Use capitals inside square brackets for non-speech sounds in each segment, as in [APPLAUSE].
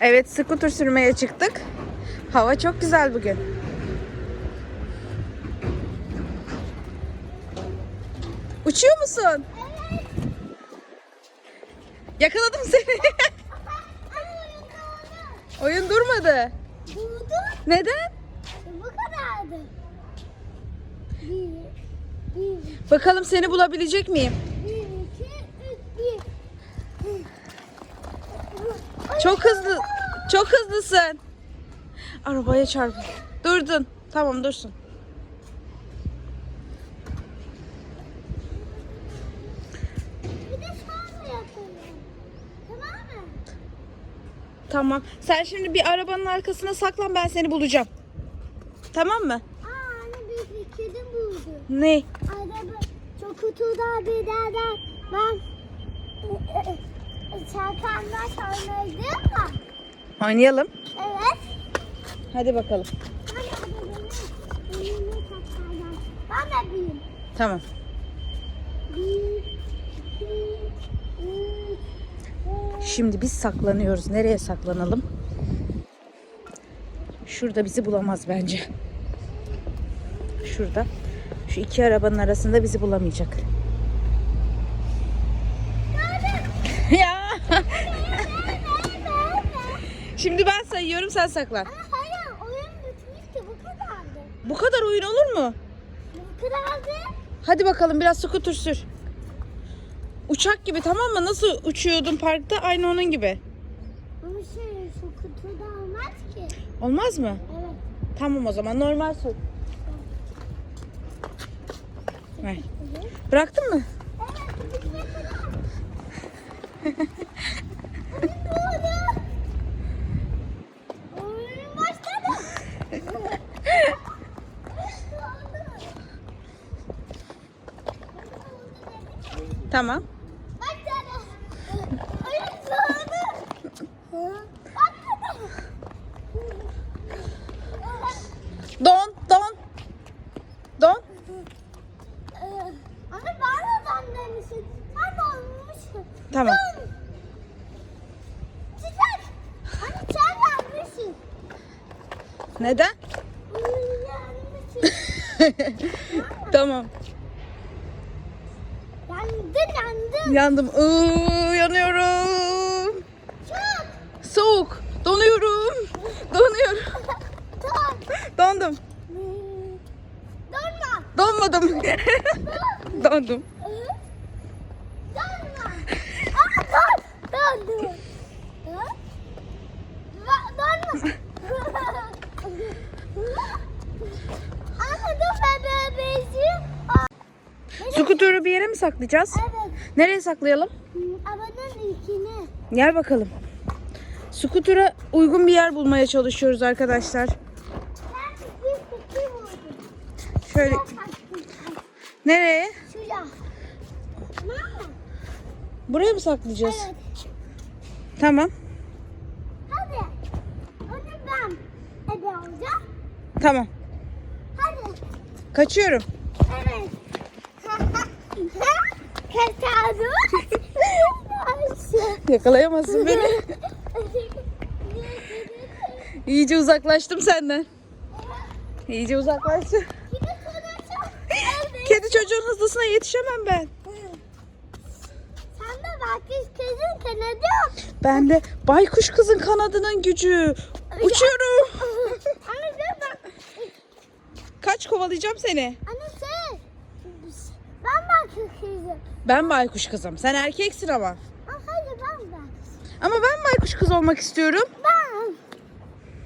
Evet, skuter sürmeye çıktık. Hava çok güzel bugün. Uçuyor musun? Yakaladım seni. Oyun durmadı. Durdu. Neden? Bu kadardı. Bir, bir, Bakalım seni bulabilecek miyim? bir, iki, üç, bir. Çok hızlı. Çok hızlısın. Arabaya çarptın. Durdun. Tamam dursun. Tamam. Sen şimdi bir arabanın arkasına saklan ben seni bulacağım. Tamam mı? Aa anne bir kedim buldu. Ne? Araba çok kutuda bir yerden ben çarpanlar sarmaydım mı? Oynayalım. Evet. Hadi bakalım. Ben de büyüğüm. Tamam. Şimdi biz saklanıyoruz. Nereye saklanalım? Şurada bizi bulamaz bence. Şurada. Şu iki arabanın arasında bizi bulamayacak. ya. Şimdi ben sayıyorum sen saklan. Ama hayır oyun bitmiş ki bu kadardı. Bu kadar oyun olur mu? Bu kadardı. Hadi bakalım biraz skuter sür. Uçak gibi tamam mı? Nasıl uçuyordun parkta? Aynı onun gibi. Ama şey şu kutuda olmaz ki. Olmaz mı? Evet. Tamam o zaman normal sür. Ver. Bıraktın mı? Evet. [LAUGHS] bir kadar. Oyun doğdu. Oyun başladı. Tamam. Başladı. Oyun doğdu. Başladı. Don, don. Don. Ama ben adam demişsin. Sen de olmuşsun. Tamam. Çiçek. Hani sen yapmışsın. Neden? [LAUGHS] Tamam. Yandın yandın. Yandım. Iıı, yanıyorum. Çok. Soğuk. Donuyorum. Donuyorum. Çok. Dondum. Donma. Donmadım. [LAUGHS] Dondum. Donma. Aa, don. Don. Don. Donma. Anne dur ben bebeğim. Skuturu bir yere mi saklayacağız? Evet. Nereye saklayalım? Abanın ilkini. Gel bakalım. Skutura uygun bir yer bulmaya çalışıyoruz arkadaşlar. Şöyle nereye? Şuraya. Buraya mı saklayacağız? Evet. Tamam. Hadi. Onu ben ebe. Tamam. Hadi. Kaçıyorum. Evet. Kaçardım. Yakalayamazsın beni. İyice uzaklaştım senden. İyice uzaklaştım. Kedi çocuğun hızlısına yetişemem ben. Sen de biz kızın kanadı yok. Ben de baykuş kızın kanadının gücü. Uçuyorum. Kaç kovalayacağım seni. Anne şey. Ben bak kızım. Ben baykuş kızım. Sen erkeksin ama. Aa, Hayır ben ben. Ama ben baykuş kız olmak istiyorum. Ben.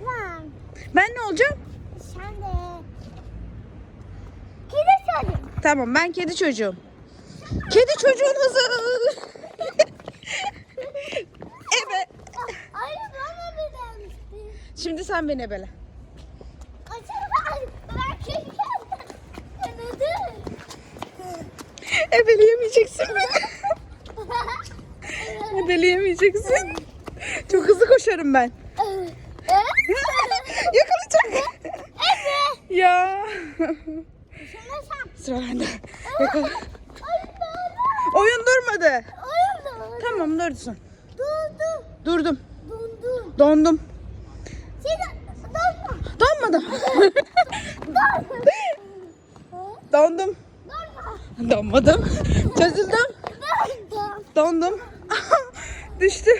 Ben. Ben ne olacağım? Sen de. Kedi çocuk. Tamam ben kedi çocuğum. Kedi çocuğun hızı. [LAUGHS] evet. Ay bana bir demişti. Şimdi sen beni ebele. Acaba ben kedi kanadı. Ebeleyemeyeceksin beni. [LAUGHS] Ebeleyemeyeceksin. Çok hızlı koşarım ben. [LAUGHS] Yakalayacak. Ya. Sıra bende. Yakala. Oyun durmadı. Oyun da. Tamam dursun. Durdu. Durdum. Dundun. Dondum. Seni donma. Donmadım. [LAUGHS] Dondum. Donma. Donmadım. Çözüldüm. Dondum. [LAUGHS] Düştü.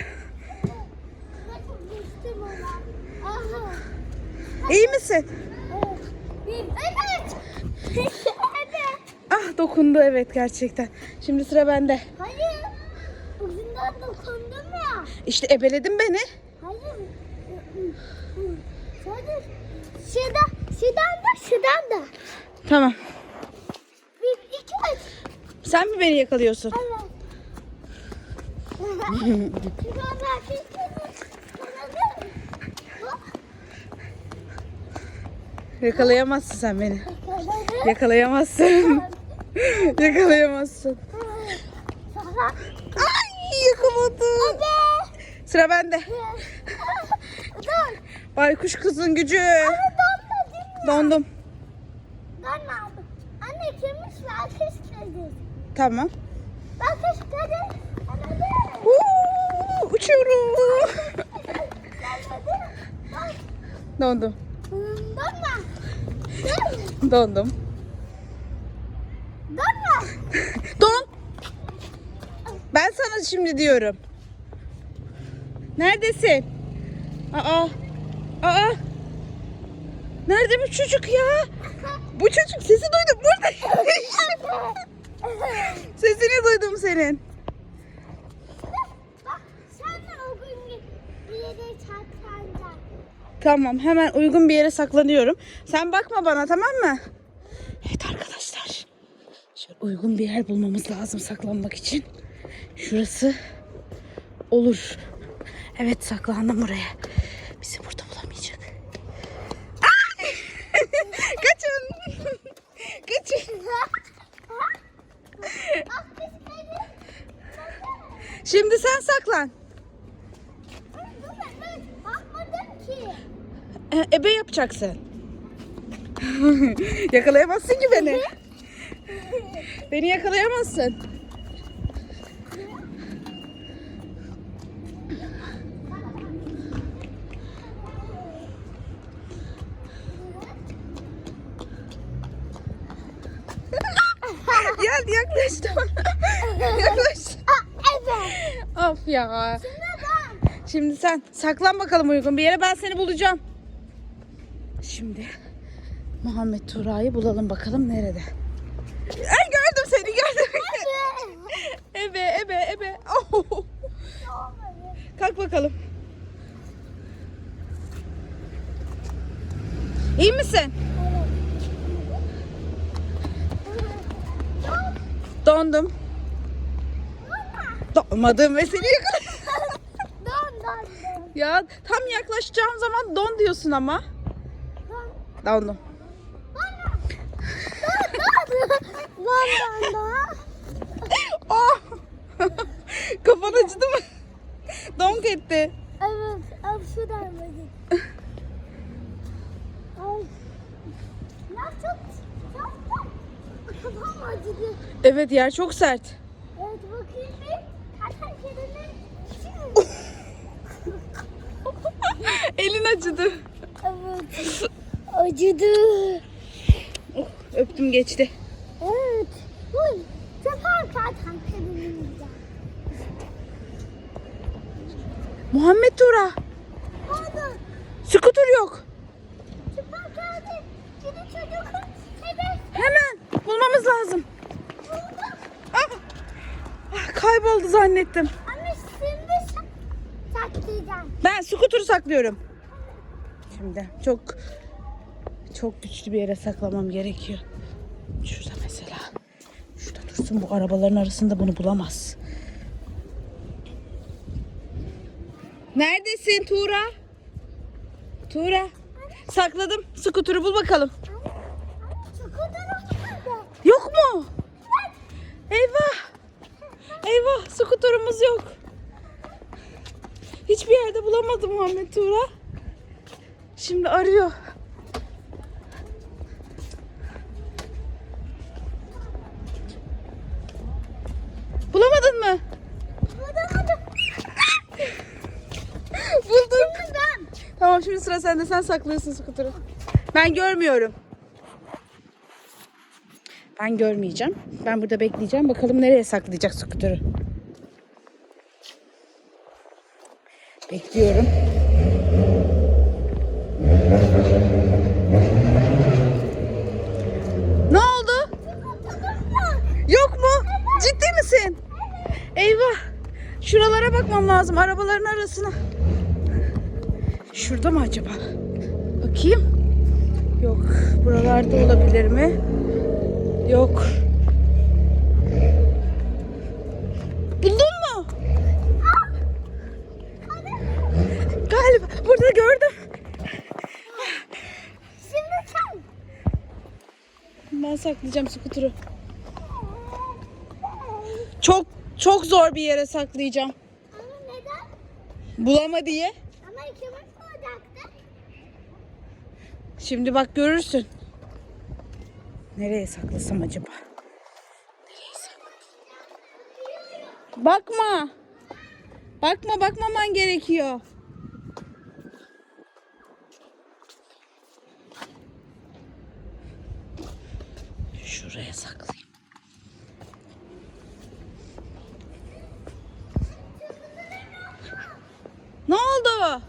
İyi misin? Evet. Ah dokundu evet gerçekten. Şimdi sıra bende. Hayır. Ucundan dokundum ya. İşte ebeledin beni. Hayır. Sadece şuradan, şuradan da, şuradan da. Tamam. Sen mi beni yakalıyorsun? Evet. Yakalayamazsın sen beni. Yakalayamazsın. Yakalayamazsın. [LAUGHS] Ay yakaladım. Sıra bende. Baykuş kızın gücü. Dondum. Anne kimmiş ve kış kedi. Tamam. Kedi. Anladım. Uuu, uçuyorum. Dondum. Donma. Dondum. Donma. Don. Ben sana şimdi diyorum. Neredesin? Aa. Aa. Nerede bu çocuk ya? Bu çocuk sesi duydum burada. [LAUGHS] Sesini duydum senin. Tamam hemen uygun bir yere saklanıyorum. Sen bakma bana tamam mı? Evet arkadaşlar. Şöyle uygun bir yer bulmamız lazım saklanmak için. Şurası olur. Evet saklandım buraya. Bizi burada bulamayacak. Ay! Kaçın. Kaçın. Bak kış kedi. Şimdi sen saklan. Bakmadım ki. E, ebe yapacaksın. [LAUGHS] Yakalayamazsın ki beni. Beni yakalayamazsın. Gel yaklaştı bana. Yaklaştı. Aa, evet. Of ya. Şimdi ben. Şimdi sen saklan bakalım uygun bir yere ben seni bulacağım. Şimdi Muhammed Tura'yı bulalım bakalım nerede. Ay gördüm seni gördüm. ebe ebe ebe. Oh. Kalk bakalım. İyi misin? Dondum. Donmadım ve seni yakaladım. [LAUGHS] Don don don. Ya tam yaklaşacağım zaman don diyorsun ama. Don. Dondum. Don don. Don don don. Oh! [LAUGHS] Kafan acıdı mı? Donk etti. Evet. Abi şuradan bakın. Ay. Ya çok çok [LAUGHS] Kafam acıdı. Evet yer çok sert. Evet bakayım bir. Elin acıdı. Evet. Acıdı. Oh, öptüm geçti. Evet. Uy. Sefer kedinin. Muhammed Tura. Pardon. Skuter yok. Sefer geldi. Kedi çocuk. Kedi. Hemen bulmamız lazım. Buldum. Ah! Kayboldu zannettim. Anne şimdi sak- saklayacağım. Ben skuter'ı saklıyorum. Şimdi çok çok güçlü bir yere saklamam gerekiyor. Şurada mesela. Şurada dursun bu arabaların arasında bunu bulamaz. Neredesin Tuğra? Tuğra. Sakladım. Skuter'ı bul bakalım. Yok mu? Eyvah. Eyvah skuterımız yok. Hiçbir yerde bulamadım Muhammed Tuğra. Şimdi arıyor. Bulamadın mı? Burada. Bulduk. Tamam şimdi sıra sende. Sen saklıyorsun skuturu. Ben görmüyorum. Ben görmeyeceğim. Ben burada bekleyeceğim. Bakalım nereye saklayacak skuturu. Bekliyorum. Ne oldu? Yok mu? Ciddi misin? Eyvah. Şuralara bakmam lazım. Arabaların arasına. Şurada mı acaba? Bakayım. Yok. Buralarda olabilir mi? Yok. Buldun mu? Galiba. Burada gördüm. Şimdi sen. Ben saklayacağım skuturu. Çok çok zor bir yere saklayacağım. Ama neden? Bulama diye. Ama ikimiz olacaktı. Şimdi bak görürsün. Nereye saklasam acaba? Nereye saklasam? Bakma. Bakma bakmaman gerekiyor. Şuraya saklayayım. Ne oldu?